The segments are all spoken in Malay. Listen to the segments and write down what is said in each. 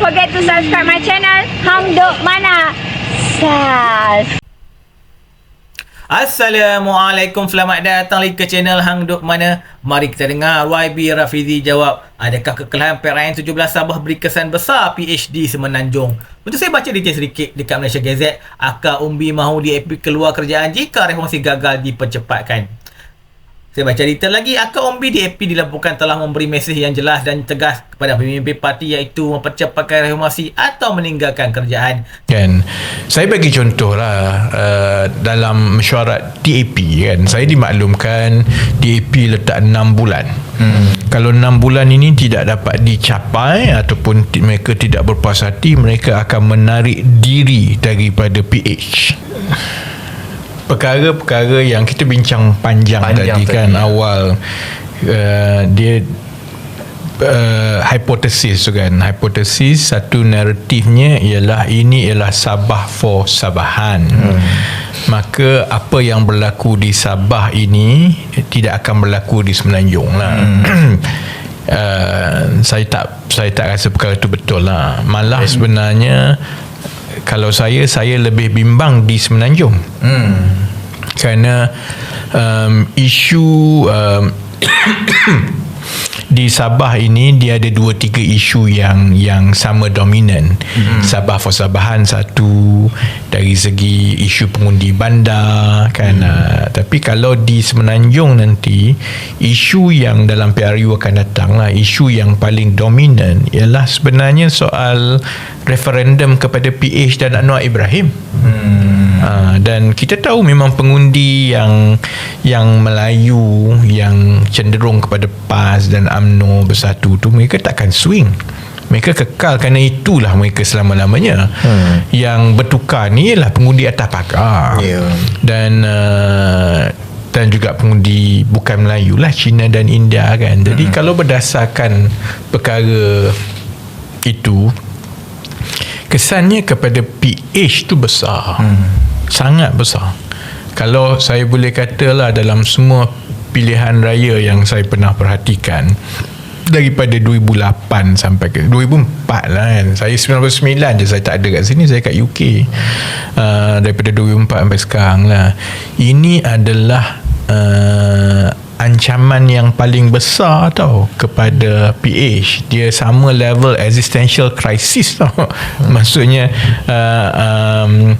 forget to subscribe my channel Duk Mana. Sas. Assalamualaikum Selamat datang lagi ke channel Hang Duk Mana Mari kita dengar YB Rafizi jawab Adakah kekalahan PRN 17 Sabah beri kesan besar PhD Semenanjung Untuk saya baca detail sedikit dekat Malaysia Gazette Akak Umbi mahu DAP keluar kerjaan jika reformasi gagal dipercepatkan saya baca detail lagi, Akak Ombi DAP dilaporkan telah memberi mesej yang jelas dan tegas kepada pemimpin parti iaitu mempercepatkan reformasi atau meninggalkan kerjaan. Kan, saya bagi contoh lah uh, dalam mesyuarat DAP kan, saya dimaklumkan DAP letak 6 bulan. Hmm. Kalau 6 bulan ini tidak dapat dicapai ataupun mereka tidak berpuas hati, mereka akan menarik diri daripada PH perkara-perkara yang kita bincang panjang, Panjang tadi, tadi. kan awal uh, dia uh, hipotesis tu kan hipotesis satu naratifnya ialah ini ialah Sabah for Sabahan hmm. maka apa yang berlaku di Sabah ini tidak akan berlaku di Semenanjung lah hmm. Uh, saya tak saya tak rasa perkara itu betul lah malah hmm. sebenarnya kalau saya saya lebih bimbang di Semenanjung Hmm. kerana um, isu um, di Sabah ini dia ada dua tiga isu yang yang sama dominan. Hmm. Sabah for Sabahan satu dari segi isu pengundi bandar kan. Hmm. Uh, tapi kalau di Semenanjung nanti isu yang dalam PRU akan datang lah isu yang paling dominan ialah sebenarnya soal referendum kepada PH dan Anwar Ibrahim. Hmm. Uh, dan kita tahu memang pengundi yang yang Melayu yang cenderung kepada PAS dan AMNO bersatu tu mereka takkan swing mereka kekal kerana itulah mereka selama-lamanya hmm. yang bertukar ni ialah pengundi atas pagar Ya. dan uh, dan juga pengundi bukan Melayu lah Cina dan India kan jadi hmm. kalau berdasarkan perkara itu kesannya kepada PH tu besar hmm. Sangat besar. Kalau saya boleh katalah dalam semua pilihan raya yang saya pernah perhatikan daripada 2008 sampai ke 2004 lah kan. Saya 99 je saya tak ada kat sini saya kat UK uh, daripada 2004 sampai sekarang lah. Ini adalah uh, ancaman yang paling besar tau kepada PH dia sama level existential crisis tau hmm. maksudnya uh, um,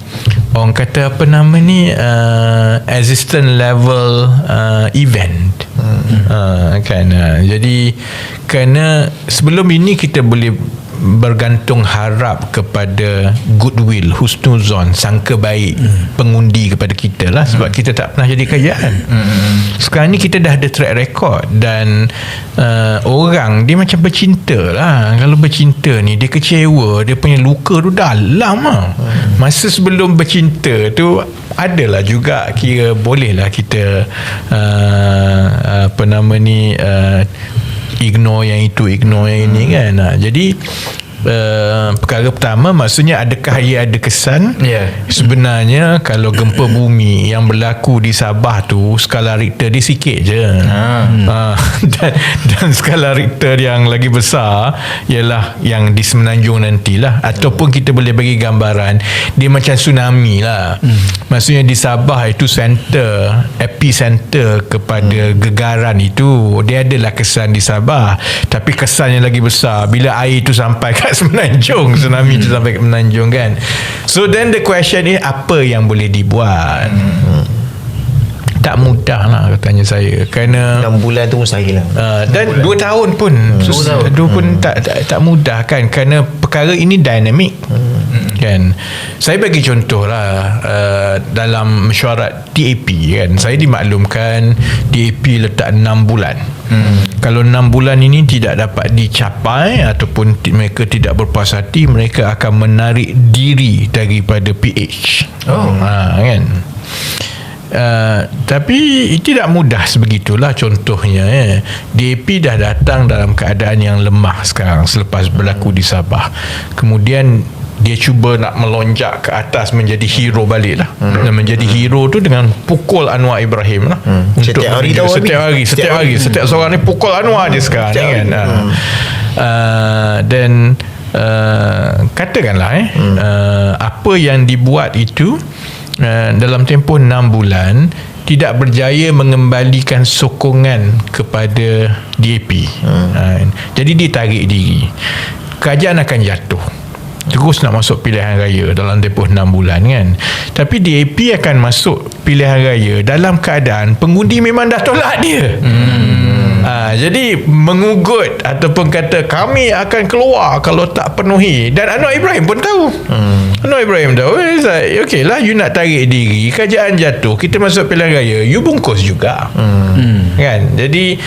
orang kata apa nama ni uh, existent level uh, event hmm. uh, kan uh, jadi kerana sebelum ini kita boleh bergantung harap kepada goodwill husnuzon sangka baik hmm. pengundi kepada kita lah sebab hmm. kita tak pernah jadi kerajaan hmm. sekarang ni kita dah ada track record dan uh, orang dia macam bercinta lah kalau bercinta ni dia kecewa dia punya luka tu dalam lah hmm. masa sebelum bercinta tu adalah juga kira boleh lah kita uh, apa nama ni uh, ignore yang itu ignore yang ini kan? Ha, jadi Uh, perkara pertama maksudnya adakah ia ada kesan Ya. sebenarnya kalau gempa bumi yang berlaku di Sabah tu skala Richter dia sikit je Ha. ha. dan, dan skala Richter yang lagi besar ialah yang di Semenanjung nantilah ataupun kita boleh bagi gambaran dia macam tsunami lah hmm. maksudnya di Sabah itu center epicenter kepada gegaran itu dia adalah kesan di Sabah tapi kesannya lagi besar bila air itu sampai kat Semenanjung. Tsunami itu sampai kat Semenanjung kan? So then the question is apa yang boleh dibuat? Hmm. tak mudah lah katanya saya. Kerana 6 bulan tu mustahil lah Uh, dan dua tahun pun. Sus, Dua tahun. dua pun tak, tak tak mudah kan? Kerana perkara ini dinamik kan? Saya bagi contoh lah uh, dalam mesyuarat DAP kan? Saya dimaklumkan DAP letak 6 bulan hmm. kalau 6 bulan ini tidak dapat dicapai ataupun mereka tidak berpuas hati mereka akan menarik diri daripada PH Oh. ha, kan Uh, tapi tidak mudah sebegitulah contohnya eh. DAP dah datang dalam keadaan yang lemah sekarang selepas berlaku di Sabah kemudian dia cuba nak melonjak ke atas menjadi hero balik lah hmm. dan menjadi hero tu dengan pukul Anwar Ibrahim lah hmm. Setiap hari setiap hari setiap Setiap hari hari. setiap seorang ni pukul Anwar je sekarang ni Setiap kan hari. uh, dan uh, katakanlah eh hmm. uh, apa yang dibuat itu uh, dalam tempoh 6 bulan tidak berjaya mengembalikan sokongan kepada DAP. Hmm. Uh, jadi dia tarik diri. Kerajaan akan jatuh terus nak masuk pilihan raya dalam tempoh 6 bulan kan? Tapi DAP akan masuk pilihan raya dalam keadaan pengundi memang dah tolak dia. Hmm. ha, jadi mengugut ataupun kata kami akan keluar kalau tak penuhi. Dan Anwar Ibrahim pun tahu. Hmm. Anwar Ibrahim tahu. Like, ok lah you nak tarik diri kerajaan jatuh kita masuk pilihan raya you bungkus juga. Hmm. kan? Jadi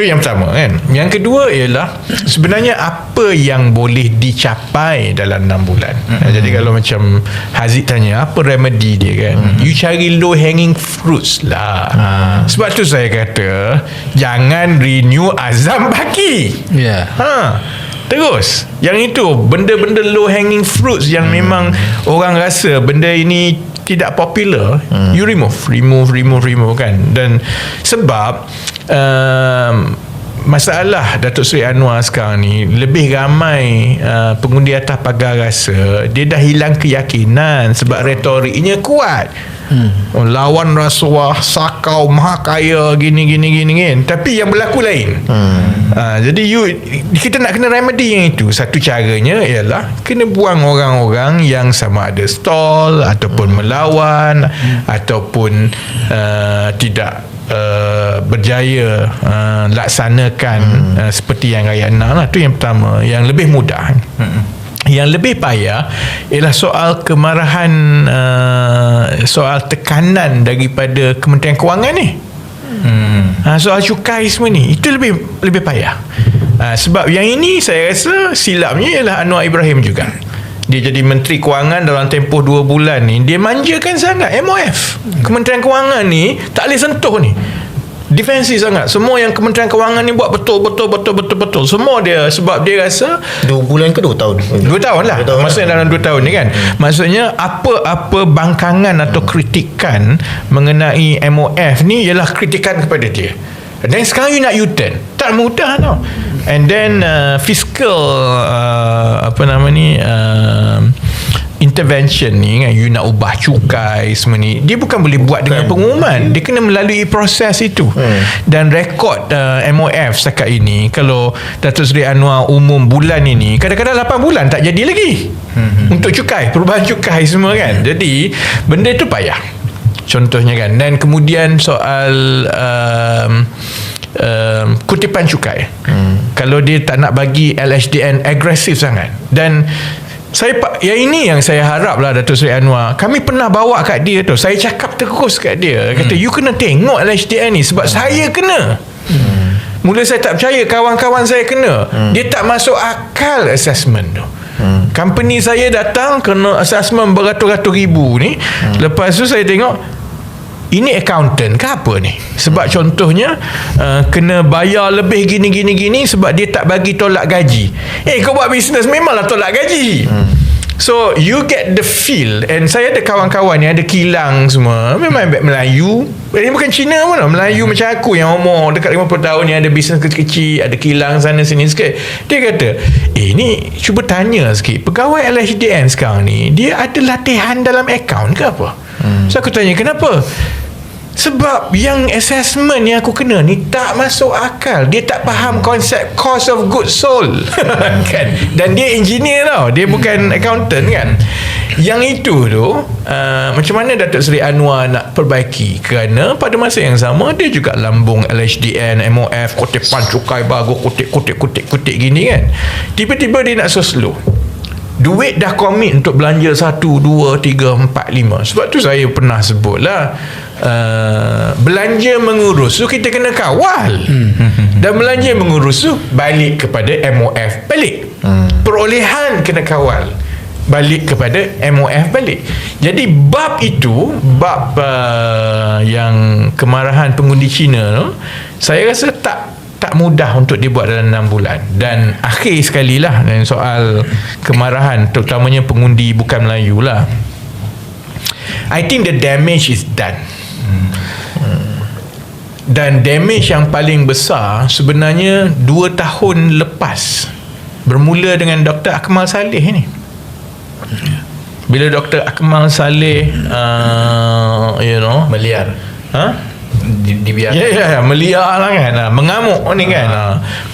itu yang pertama kan yang kedua ialah sebenarnya apa yang boleh dicapai dalam 6 bulan mm-hmm. jadi kalau macam Haziq tanya apa remedy dia kan mm-hmm. you cari low hanging fruits lah mm. sebab tu saya kata jangan renew azam baki yeah. ha Terus Yang itu Benda-benda low hanging fruits Yang hmm. memang Orang rasa Benda ini Tidak popular hmm. You remove Remove Remove Remove kan Dan Sebab um, masalah Datuk Seri Anwar sekarang ni lebih ramai uh, pengundi atas pagar rasa dia dah hilang keyakinan sebab retoriknya kuat hmm. lawan rasuah sakau maha kaya gini gini gini kan tapi yang berlaku lain hmm. uh, jadi you kita nak kena remedy yang itu satu caranya ialah kena buang orang-orang yang sama ada stall ataupun melawan hmm. ataupun uh, tidak Uh, berjaya uh, laksanakan hmm. uh, seperti yang Raya nak lah. Tu yang pertama. Yang lebih mudah. Hmm. yang lebih payah ialah soal kemarahan uh, soal tekanan daripada Kementerian Kewangan ni. Hmm. uh, soal cukai semua ni. Itu lebih lebih payah. Uh, sebab yang ini saya rasa silapnya ialah Anwar Ibrahim juga dia jadi menteri kewangan dalam tempoh 2 bulan ni. Dia manjakan sangat MOF Kementerian Kewangan ni tak boleh sentuh ni. Defensif sangat. Semua yang Kementerian Kewangan ni buat betul betul betul betul betul. Semua dia sebab dia rasa 2 bulan ke 2 tahun? 2 tahun lah. Tahun maksudnya lah. dalam 2 tahun ni kan. Hmm. maksudnya apa-apa bangkangan atau kritikan mengenai MOF ni ialah kritikan kepada dia. Dan sekarang you nak U-turn. Tak mudah tau and then uh, fiscal uh, apa nama ni uh, intervention ni kan you nak ubah cukai semua ni dia bukan boleh buat dengan pengumuman. Dia kena melalui proses itu. Hmm. dan rekod uh, MOF setakat ini kalau Datuk Seri Anwar umum bulan ini kadang-kadang 8 bulan tak jadi lagi. Hmm. untuk cukai perubahan cukai semua kan. Jadi benda itu payah. Contohnya kan dan kemudian soal um, um, kutipan cukai hmm. kalau dia tak nak bagi LHDN agresif sangat dan saya yang ini yang saya harap lah Datuk Seri Anwar kami pernah bawa kat dia tu saya cakap terus kat dia kata hmm. you kena tengok LHDN ni sebab hmm. saya kena hmm. mula saya tak percaya kawan-kawan saya kena hmm. dia tak masuk akal assessment tu hmm. company saya datang kena assessment beratus-ratus ribu ni hmm. lepas tu saya tengok ini accountant ke apa ni? Sebab contohnya uh, kena bayar lebih gini gini gini sebab dia tak bagi tolak gaji. Eh kau buat bisnes memanglah tolak gaji. Hmm. So you get the feel. And saya ada kawan-kawan yang ada kilang semua. Memang Melayu. Ini bukan Cina pun Melayu hmm. macam aku Yang umur dekat 50 tahun Yang ada bisnes kecil-kecil Ada kilang sana sini sikit. Dia kata Eh ni cuba tanya sikit. Pegawai LHDN sekarang ni Dia ada latihan dalam account ke apa? Hmm. So aku tanya kenapa sebab yang assessment yang aku kena ni tak masuk akal. Dia tak faham konsep cost of goods sold. kan? Dan dia engineer tau. Dia bukan accountant kan. Yang itu tu uh, macam mana Datuk Seri Anwar nak perbaiki kerana pada masa yang sama dia juga lambung LHDN, MOF, kutipan cukai bagus, kutik-kutik-kutik-kutik gini kan. Tiba-tiba dia nak so slow duit dah komit untuk belanja 1, 2, 3, 4, 5 sebab tu saya pernah sebut lah uh, belanja mengurus. Tu kita kena kawal. Hmm. dan belanja mengurus tu balik kepada MOF balik. Hmm. perolehan kena kawal. Balik kepada MOF balik. Jadi bab itu bab uh, yang kemarahan pengundi Cina tu saya rasa tak tak mudah untuk dibuat dalam 6 bulan. Dan akhir sekali lah dan soal kemarahan terutamanya pengundi bukan Melayu lah. I think the damage is done dan damage yang paling besar sebenarnya 2 tahun lepas bermula dengan Dr. Akmal Saleh ni Bila Dr. Akmal Saleh uh, you know, Meliar. ha? Di, dibiarkan. Ya, ya, ya, meliar lah kan. Ha, mengamuk ni kan. Ha.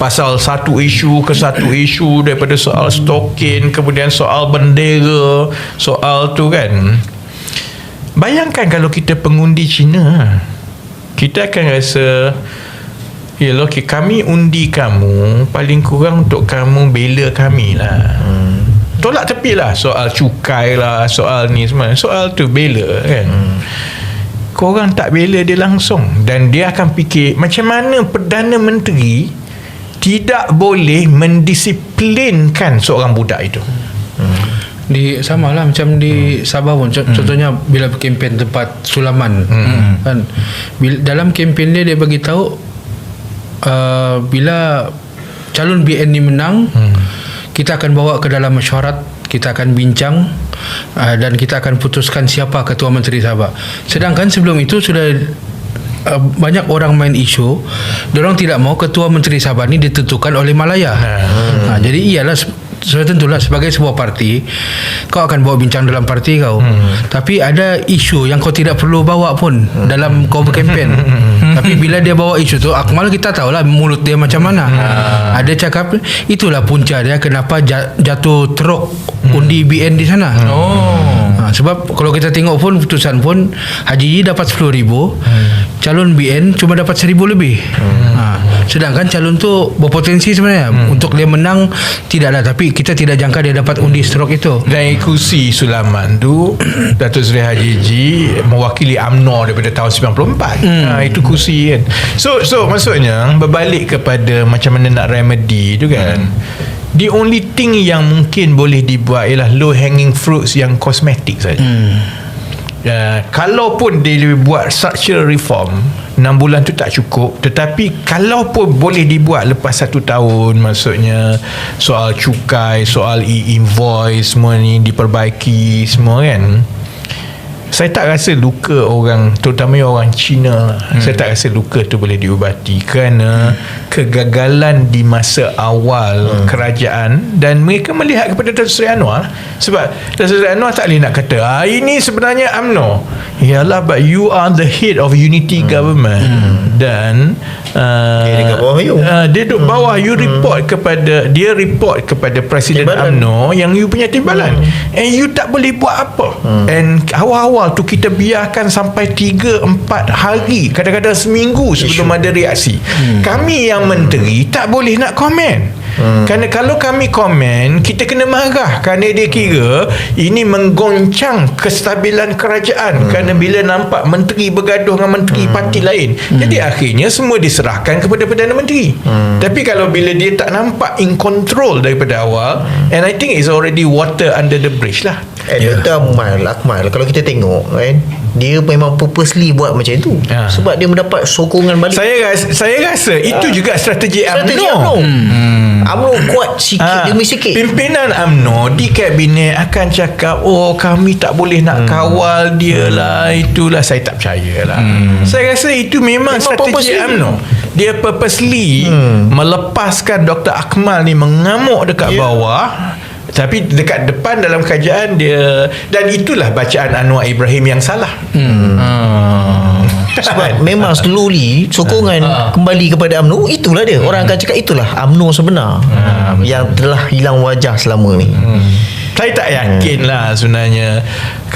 Pasal satu isu ke satu isu daripada soal stokin, kemudian soal bendera, soal tu kan. Bayangkan kalau kita pengundi Cina. Kita akan rasa Ya okay, kami undi kamu paling kurang untuk kamu bela kami lah. Hmm. Tolak tepi lah soal cukai lah, soal ni semua. Soal tu bela kan. Hmm korang tak bela dia langsung dan dia akan fikir macam mana Perdana Menteri tidak boleh mendisiplinkan seorang budak itu di sama lah macam di Sabah pun. Co- contohnya bila kempen tempat sulaman kan. Bila, dalam kempen dia dia bagi tahu uh, bila calon BN ni menang kita akan bawa ke dalam mesyuarat kita akan bincang uh, dan kita akan putuskan siapa ketua menteri Sabah. Sedangkan sebelum itu sudah Uh, banyak orang main isu Diorang tidak mau ketua menteri Sabah ni ditentukan oleh Malaya hmm. ha, jadi iyalah sudah tentulah sebagai sebuah parti kau akan bawa bincang dalam parti kau hmm. tapi ada isu yang kau tidak perlu bawa pun hmm. dalam kau berkempen tapi bila dia bawa isu tu Akmal kita tahulah mulut dia macam mana hmm. ada cakap itulah punca dia kenapa ja- jatuh teruk undi BN di sana Oh. Sebab kalau kita tengok pun putusan pun Haji Yi dapat 10 ribu hmm. calon BN cuma dapat 1000 lebih hmm. ha, sedangkan calon tu berpotensi sebenarnya hmm. untuk dia menang tidak ada tapi kita tidak jangka dia dapat undi stroke itu dan kursi Sulaman tu Datuk Seri Haji Ji mewakili UMNO daripada tahun 94 hmm. ha, itu kursi kan so so maksudnya berbalik kepada macam mana nak remedy tu kan hmm. The only thing yang mungkin boleh dibuat ialah low hanging fruits yang kosmetik saja. Hmm. Uh, kalau pun dia buat structural reform 6 bulan tu tak cukup. Tetapi kalau pun boleh dibuat lepas satu tahun maksudnya soal cukai soal e-invoice semua ni diperbaiki semua kan. Saya tak rasa luka orang terutamanya orang Cina hmm. saya tak rasa luka tu boleh diubati kerana kegagalan di masa awal hmm. kerajaan dan mereka melihat kepada Datuk Seri Anwar. Sebab Datuk Seri Anwar tak boleh nak kata ah, ini sebenarnya UMNO. Yalah but you are the head of unity hmm. government. Hmm. dan uh, Dia dekat bawah you. uh, dia duduk bawah. You report kepada dia report kepada Presiden Timbalan. UMNO yang you punya timbalan. And you tak boleh buat apa. And awal-awal tu kita biarkan sampai 3 4 hari kadang-kadang seminggu sebelum ada reaksi. Kami yang menteri tak boleh nak komen. Kerana kalau kami komen kita kena marah kerana dia kira ini menggoncang kestabilan kerajaan. Kerana bila nampak menteri bergaduh dengan menteri parti lain jadi akhirnya semua diserahkan kepada Perdana Menteri. Tapi kalau bila dia tak nampak in control daripada awal and I think it's already water under the bridge lah Eh, yeah. Dr. Akmal, Akmal kalau kita tengok kan dia memang purposely buat macam itu Ya. sebab dia mendapat sokongan balik saya rasa, saya rasa itu juga strategi strategi UMNO UMNO hmm. UMNO kuat sikit Ah, demi sikit Pimpinan UMNO di kabinet akan cakap oh kami tak boleh nak kawal dia lah itulah saya tak percaya lah saya rasa itu memang, Memang strategi purposely. UMNO dia purposely melepaskan Dr. Akmal ni mengamuk dekat Ya. bawah tapi dekat depan dalam kerajaan dia dan itulah bacaan Anwar Ibrahim yang salah. Hmm. sebab memang slowly sokongan kembali kepada UMNO itulah dia. Orang akan cakap itulah UMNO sebenar. Yang telah hilang wajah selama ni. Saya tak yakin lah sebenarnya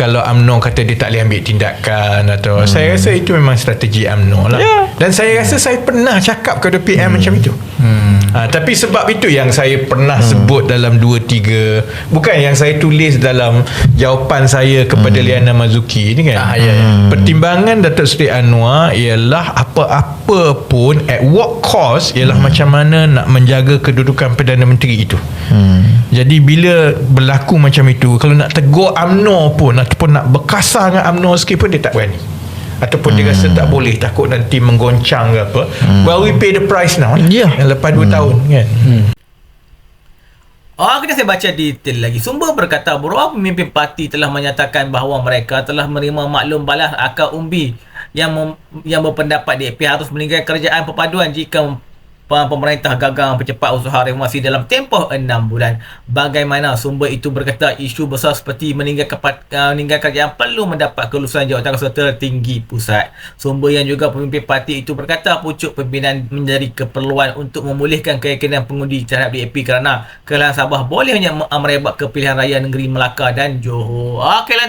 kalau UMNO kata dia tak boleh ambil tindakan atau hmm. saya rasa itu memang strategi UMNO lah. Ya. Dan saya rasa saya pernah cakap kepada PM hmm. macam itu. Hmm. Ha, tapi sebab itu yang saya pernah hmm. sebut dalam 2 3 bukan yang saya tulis dalam jawapan saya kepada hmm. Liana Mazuki ni kan. Ah, ya, ya. Pertimbangan Datuk Seri Anwar ialah apa-apa pun at what cost ialah hmm. macam mana nak menjaga kedudukan Perdana Menteri itu. Hmm. Jadi bila berlaku macam itu kalau nak tegur UMNO pun ataupun nak berkasar dengan UMNO sikit pun dia tak berani ataupun hmm. dia rasa tak boleh takut nanti menggoncang ke apa hmm. well we pay the price now lah. Ya. yang lepas 2 hmm. tahun kan hmm. Oh, kita saya baca detail lagi. Sumber berkata beberapa pemimpin parti telah menyatakan bahawa mereka telah menerima maklum balas akal umbi yang mem, yang berpendapat DAP harus meninggalkan kerajaan perpaduan jika pemerintah gagal mempercepat usaha reformasi dalam tempoh 6 bulan. Bagaimana sumber itu berkata isu besar seperti meninggalkan, uh, meninggalkan yang perlu mendapat kelulusan jawatan kuasa tertinggi pusat. Sumber yang juga pemimpin parti itu berkata pucuk pimpinan menjadi keperluan untuk memulihkan keyakinan pengundi terhadap DAP kerana kekalahan Sabah boleh hanya merebak ke pilihan raya negeri Melaka dan Johor. Okey, lantu.